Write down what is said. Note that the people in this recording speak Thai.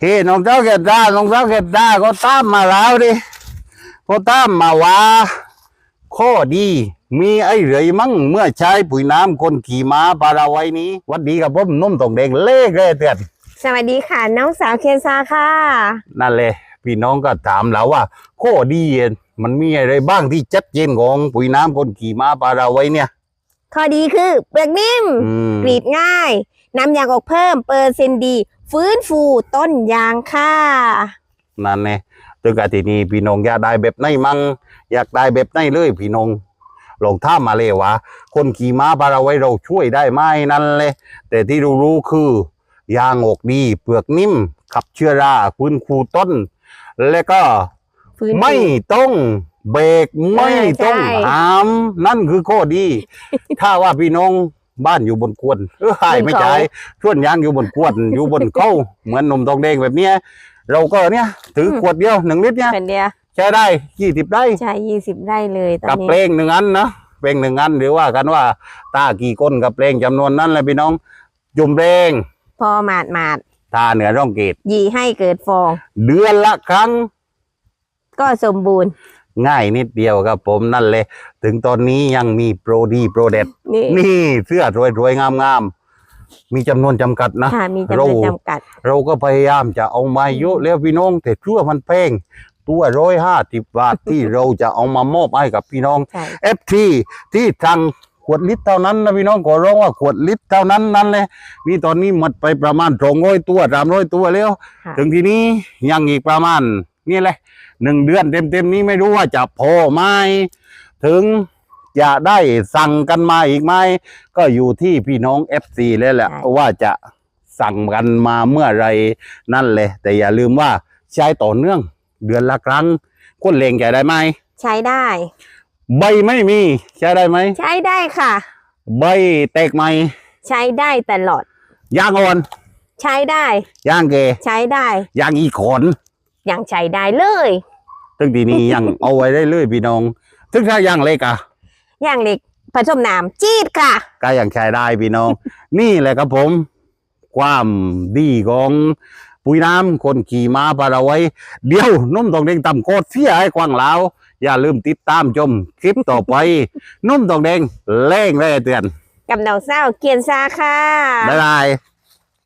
เฮ้น้องเจ้าเกดดาน้องเจ้าเกดดาก็ตามมาแล้วดิก็ตามมาว่าข้อดี มีไอ้เหรยมั่งเมื่อใช้ปุ๋ยน้ำคนขี่ม้าปลาราไว้นี้หวัดดีกับผมนุ่มตองแดงเล่เลยเตือนสวัสดีค่ะ น้องสาวเคนซาค่ะ นั่นเลยพี่น้องก็ถามแล้วว่าข้อดีมันมีอะไรบ้างที่ชัดเจนของปุ๋ยน้ำคนขี่ม้าปลาราไว้เนี่ยข้อดีคือเปลือกนิ่มอืมกรีดง่าย น้ำยางออกเพิ่มเปอร์เซ็นต์ดี ฟื้นฟูต้นยางค่ะนั่นไงตึงกะทีนี้พี่น้องอยากได้แบบไหนมั่งอยากได้แบบไหนเลยพี่น้องลองท่ามมาเลยว่าคนขี่ม้าปลาราไว้เราช่วยได้ไหมนั่นเลยแต่ที่เรารู้คือยางออกดีเปลือกนิ่ม ขับเชื้อราฟื้นฟูต้น และก็ฟื้นฟูไม่ต้องเบรกไม่ต้องใช่ หาม นั่นคือข้อดี ถ้าว่าพี่น้อง บ้านอยู่บนกวนเออใช่ไม่ใช่ส่วนยางอยู่บนกวนอยู่บนเขาเหมือนนมทองแดงแบบเนี้ย เราก็เนี่ยถือขวดเดียวหนึ่งลิตรเนี่ยเป็นเดียวใช้ได้ยี่สิบได้ใช่ยี่สิบไร่เลยตอนกับนี้เพลงหนึ่งอันนะเพลงหนึ่งอันหรือว่ากันว่าตากี่ก้นกับเพลงจำนวนนั้นเลยพี่น้อง จุ่มเพลงพอหมาดหมาดตาเหนือร่องเกตๆยีให้เกิดฟอง เดือนละครั้ง ก็สมบูรณ์ ง่ายนิดเดียวครับผมนั่นเลย ถึงตอนนี้ยังมีโปรดีโปรเด็ด นี่นี่เสื้อรวยรวยงามงามๆมีจำนวนจำกัดนะค่ะมีจำนเราวนจำกัด เราก็พยายามจะเอามาเยอะแล้วพี่น้อง แต่เชื่อมันแพงตัวร้อยห้าสิบบาทที่เราจะเอามามอบให้กับพี่น้องใช่เอฟทีที่สั่งขวดลิตรเท่านั้นนะพี่น้องขอร้องว่าขวดลิตรเท่านั้นนั่นเลยนี่ตอนนี้หมดไปประมาณสองร้อยตัวสามร้อยตัวแล้วค่ะถึงทีนี้ยังอีกประมาณ นี่แหละหนึ่งเดือนเต็มๆนี้ไม่รู้ว่าจะพอไหมถึงจะได้สั่งกันมาอีกไหมก็อยู่ที่พี่น้อง FC แล้วแหละใช่ว่าจะสั่งกันมาเมื่อไหรนั่นเลยแต่อย่าลืมว่าใช้ต่อเนื่องเดือนละครั้งคนเลงใช้ได้ไหมใช้ได้ ใบไม่มีใช้ได้ไหมใช้ได้ค่ะ ใบแตกไหมใช้ได้ตลอดยางอ่อนใช้ได้ยางเกใช้ได้ยางอีขอน ยังใช้ได้เลยซึ่งทีนี้ยังเอาไว้ได้เลยพี่น้องซึ่งถ้ายางเล็กอะอย่างเล็กผสมน้ำจีดค่ะ ก็ยังใช้ได้พี่น้อง นี่แหละครับผม ความดีของปุ๋ยน้ำคนขี่ม้าปลาเราไว้ เดี๋ยวนุ่มตองแดงตำโคตรเสียให้กวางแล้วอย่าลืมติดตามชมคลิปต่อไป นุ่มตองแดงแรงแร่เตือนกับน้องสาวเกียนซาค่ะ บ๊ายบาย